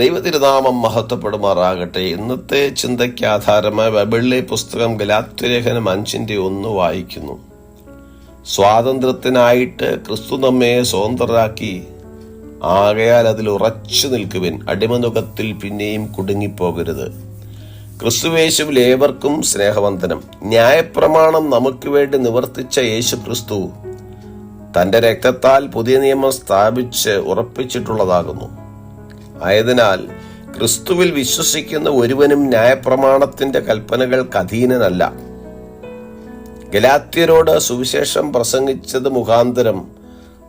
ദൈവതിരുനാമം മഹത്വപ്പെടുമാറാകട്ടെ. ഇന്നത്തെ ചിന്തയ്ക്ക് ആധാരമായ ബൈബിളിലെ പുസ്തകം ഗലാത്വരേഖനം അഞ്ചിന്റെ ഒന്ന് വായിക്കുന്നു. സ്വാതന്ത്ര്യത്തിനായിട്ട് ക്രിസ്തു നമ്മെ സ്വതന്ത്രരാക്കി ആകയാൽ അതിൽ ഉറച്ചു നിൽക്കുവിൻ അടിമനുഖത്തിൽ പിന്നെയും കുടുങ്ങിപ്പോകരുത്. ക്രിസ്തുവേശുവിൽ ഏവർക്കും സ്നേഹവന്ദനം. ന്യായപ്രമാണം നമുക്ക് വേണ്ടി നിവർത്തിച്ച യേശു ക്രിസ്തു തന്റെ രക്തത്താൽ പുതിയ നിയമം സ്ഥാപിച്ച് ഉറപ്പിച്ചിട്ടുള്ളതാകുന്നു. ആയതിനാൽ ക്രിസ്തുവിൽ വിശ്വസിക്കുന്ന ഒരുവനും ന്യായപ്രമാണത്തിന്റെ കൽപ്പനകൾക്ക് അധീനനല്ല. ഗലാത്യരോട് സുവിശേഷം പ്രസംഗിച്ചത് മുഖാന്തരം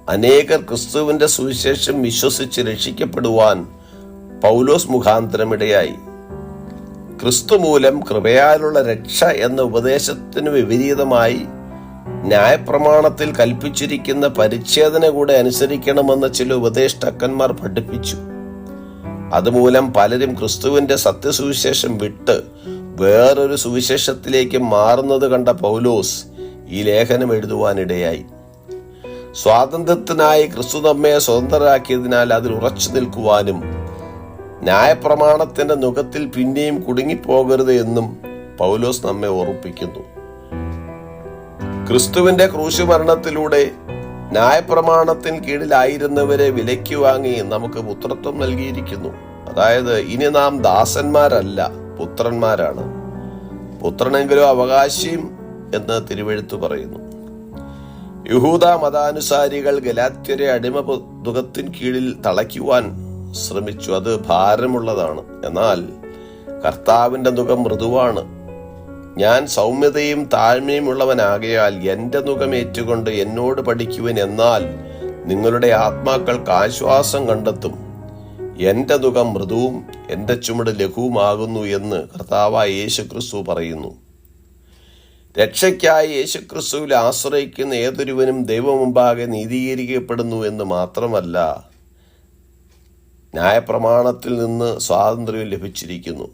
അനേകർ ക്രിസ്തുവിന്റെ സുവിശേഷം വിശ്വസിച്ച് രക്ഷിക്കപ്പെടുവാൻ പൗലോസ് മുഖാന്തരം ഇടയായി ക്രിസ്തു മൂലം കൃപയാലുള്ള രക്ഷ എന്ന ഉപദേശത്തിന് വിപരീതമായി ന്യായപ്രമാണത്തിൽ കൽപ്പിച്ചിരിക്കുന്ന പരിച്ഛേദന കൂടെ അനുസരിക്കണമെന്ന് ചില ഉപദേഷ്ടാക്കന്മാർ പഠിപ്പിച്ചു. അതുമൂലം പലരും ക്രിസ്തുവിന്റെ സത്യസുവിശേഷം വിട്ട് വേറൊരു സുവിശേഷത്തിലേക്ക് മാറുന്നത് കണ്ട പൗലോസ് ഈ ലേഖനം എഴുതുവാനിടയായി. സ്വാതന്ത്ര്യത്തിനായി ക്രിസ്തു നമ്മെ സ്വതന്ത്രരാക്കിയതിനാൽ അതിൽ ഉറച്ചു നിൽക്കുവാനും ന്യായപ്രമാണത്തിന്റെ മുഖത്തിൽ പിന്നെയും കുടുങ്ങിപ്പോകരുത് എന്നും പൗലോസ് നമ്മെ ഓർപ്പിക്കുന്നു ക്രിസ്തുവിന്റെ ക്രൂശു മരണത്തിലൂടെ ന്യായപ്രമാണത്തിന് കീഴിലായിരുന്നവരെ വിലയ്ക്ക് വാങ്ങി നമുക്ക് പുത്രത്വം നൽകിയിരിക്കുന്നു. അതായത് ഇനി നാം ദാസന്മാരല്ല പുത്രന്മാരാണ്. പുത്രനെങ്കിലും അവകാശിയും എന്ന് തിരുവെഴുത്തു പറയുന്നു. യഹൂദ മതാനുസാരികൾ ഗലാത്യരെ അടിമ ദുഃഖത്തിൻ കീഴിൽ തളയ്ക്കുവാൻ ശ്രമിച്ചു. അത് ഭാരമുള്ളതാണ്. എന്നാൽ കർത്താവിന്റെ ദുഃഖം മൃദുവാണ്. ഞാൻ സൗമ്യതയും താഴ്മയും ഉള്ളവനാകയാൽ എന്റെ മുഖമേറ്റുകൊണ്ട് എന്നോട് പഠിക്കുവൻ എന്നാൽ നിങ്ങളുടെ ആത്മാക്കൾക്ക് ആശ്വാസം കണ്ടെത്തും. എന്റെ മുഖം മൃദുവും എന്റെ ചുമട് ലഘുവുമാകുന്നു എന്ന് കർത്താവായ യേശുക്രിസ്തു പറയുന്നു. രക്ഷയ്ക്കായി യേശുക്രിസ്തുവിൽ ആശ്രയിക്കുന്ന ഏതൊരുവനും ദൈവമുമ്പാകെ നീതീകരിക്കപ്പെടുന്നു എന്ന് മാത്രമല്ല ന്യായപ്രമാണത്തിൽ നിന്ന് സ്വാതന്ത്ര്യം ലഭിച്ചിരിക്കുന്നു.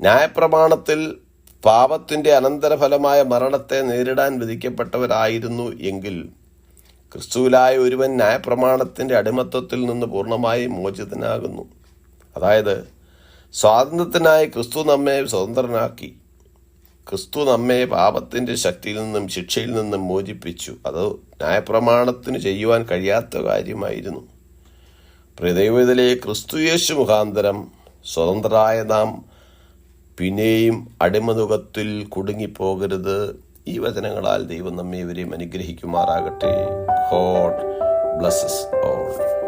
ന്യായപ്രമാണത്തിൽ പാപത്തിന്റെ അനന്തരഫലമായ മരണത്തെ നേരിടാൻ വിധിക്കപ്പെട്ടവരായിരുന്നു എങ്കിൽ ക്രിസ്തുവിലായ ഒരുവൻ ന്യായപ്രമാണത്തിന്റെ അടിമത്വത്തിൽ നിന്ന് പൂർണമായി മോചിതനാകുന്നു. അതായത് സ്വാതന്ത്ര്യത്തിനായി ക്രിസ്തു നമ്മെ സ്വതന്ത്രനാക്കി ക്രിസ്തു നമ്മെ പാപത്തിന്റെ ശക്തിയിൽ നിന്നും ശിക്ഷയിൽ നിന്നും മോചിപ്പിച്ചു. അത് ന്യായപ്രമാണത്തിന് ചെയ്യുവാൻ കഴിയാത്ത കാര്യമായിരുന്നു. പ്രിയദൈവത്തിലെ ക്രിസ്തുയേശു മുഖാന്തരം സ്വതന്ത്രരായ നാം പിന്നെയും അടിമതുകത്തിൽ കുടുങ്ങിപ്പോകരുത്. ഈ വചനങ്ങളാൽ ദൈവം നമ്മെ ഇവരെയും അനുഗ്രഹിക്കുമാറാകട്ടെ. God blesses all.